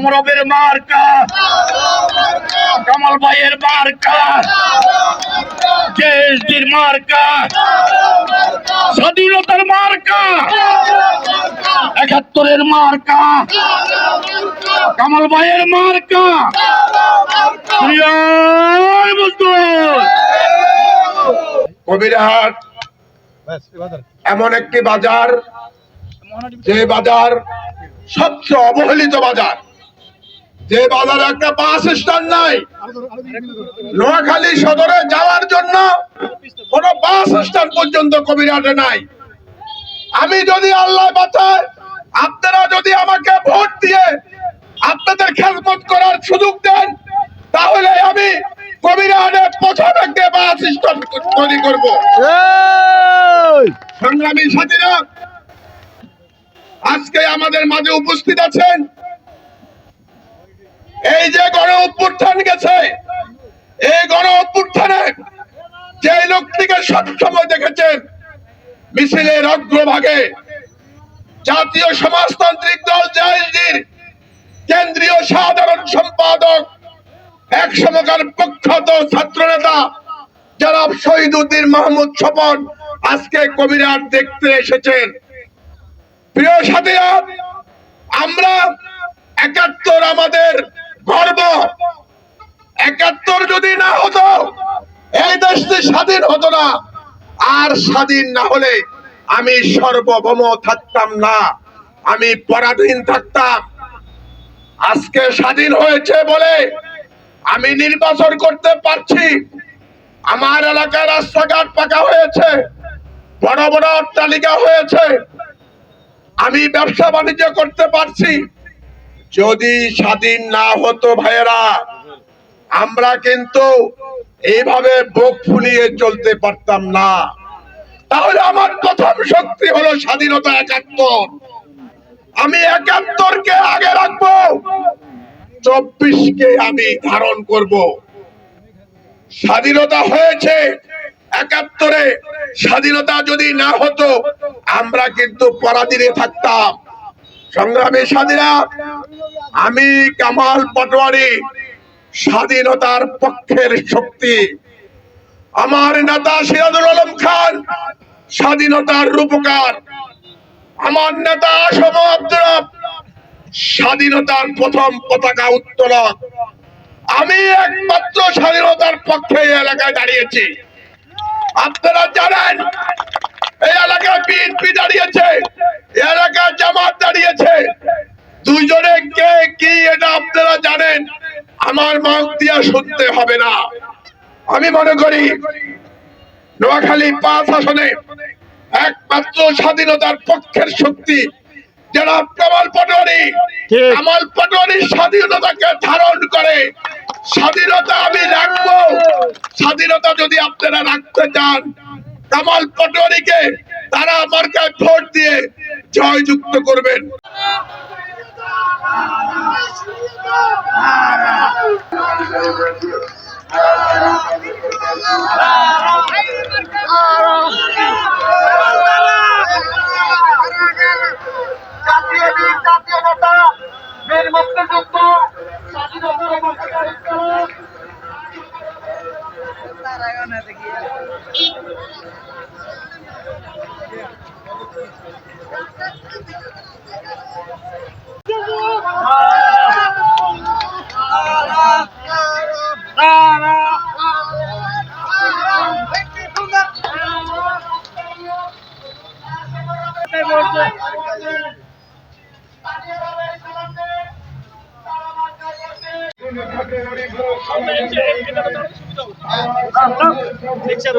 সমরবের মার্কা। কামাল ভাইয়ের মার্কা। জেএসডির মার্কা। স্বাধীনতার মার্কা। একাত্তরের মার্কা। কামাল ভাইয়ের মার্কা। কবিরহাট এমন একটি বাজার যে বাজার সবচেয়ে অবহেলিত বাজার। যে বাজারে একটা বাস স্ট্যান্ড নাই নোয়াখালী সদরে যাওয়ার জন্য কোন বাস স্ট্যান্ড পর্যন্ত কবিরহাটে নাই। আমি যদি আল্লাহ বাঁচায় আপনারা যদি আমাকে ভোট দিয়ে আপনাদের খেদমত করার সুযোগ দেন তাহলে আমি কবিরহাটে প্রথম একটা বাস স্ট্যান্ড তৈরি করব। সংগ্রামী সাথীরা আজকে আমাদের মাঝে উপস্থিত আছেন মিছিলের অগ্রভাগে জাতীয় সমাজতান্ত্রিক দল জেএসডির কেন্দ্রীয় সাধারণ সম্পাদক, এক সমকার প্রখ্যাত ছাত্র নেতা জনাব শহীদুদ্দিন মাহমুদ স্বপন আজকে কবিরাট দেখতে এসেছেন। প্রিয় সাথীরা, আমরা একাত্তর আমাদের গর্ব। একাত্তর যদি না হতো, এই দেশটি স্বাধীন হতো না। আর স্বাধীন না হলে আমি সর্বভৌম থাকতাম না। আমি পরাধীন থাকতাম। আজকে স্বাধীন হয়েছে বলে আমি নির্বাচন করতে পারছি। আমার এলাকার রাস্তাঘাট পাকা হয়েছে। বড় বড় অট্টালিকা হয়েছে। আমি ব্যবসা বাণিজ্য করতে পারছি। যদি স্বাধীন না হতো ভাইয়েরা, আমরা কিন্তু এইভাবে বুক ফুলিয়ে চলতে পারতাম না। তাহলে আমার প্রথম শক্তি হলো স্বাধীনতা একাত্তর। আমি একাত্তরকে আগে রাখব। চব্বিশকে আমি ধারণ করব। স্বাধীনতা হয়েছে একাত্তরে। স্বাধীনতা যদি না হতো, আমরা কিন্তু পরাধীনে থাকতাম। সংগ্রামী স্বাধীরা আমি কামাল পাটোয়ারি স্বাধীনতার পক্ষের শক্তি। আমার নেতা সিরাজুল আলম খান, স্বাধীনতার রূপকার। আমার নেতা আসম স্বাধীনতার প্রথম পতাকা উত্তোলন আমি একমাত্র স্বাধীনতার পক্ষে এই এলাকায় দাঁড়িয়েছি। আপনারা জানেন, এই এলাকায় বিএনপি দাঁড়িয়েছে এলাকায় জামাত দাঁড়িয়েছে দুইজনে কে কি এটা আপনারা জানেন আমার মুখ দিয়া শুনতে হবে না। আমি মনে করি নোয়াখালী পাঁচ আসনে একমাত্র স্বাধীনতার পক্ষের শক্তি যারা কামাল পাটোয়ারি। পাটোয়ারির স্বাধীনতাকে ধারণ করে। স্বাধীনতা আমি রাখব। স্বাধীনতা যদি আপনারা রাখতে চান কামাল পাটোয়ারিকে তারা আমার কাছে ভোট দিয়ে জয়যুক্ত করবেন। জাতীয় રિક્ષા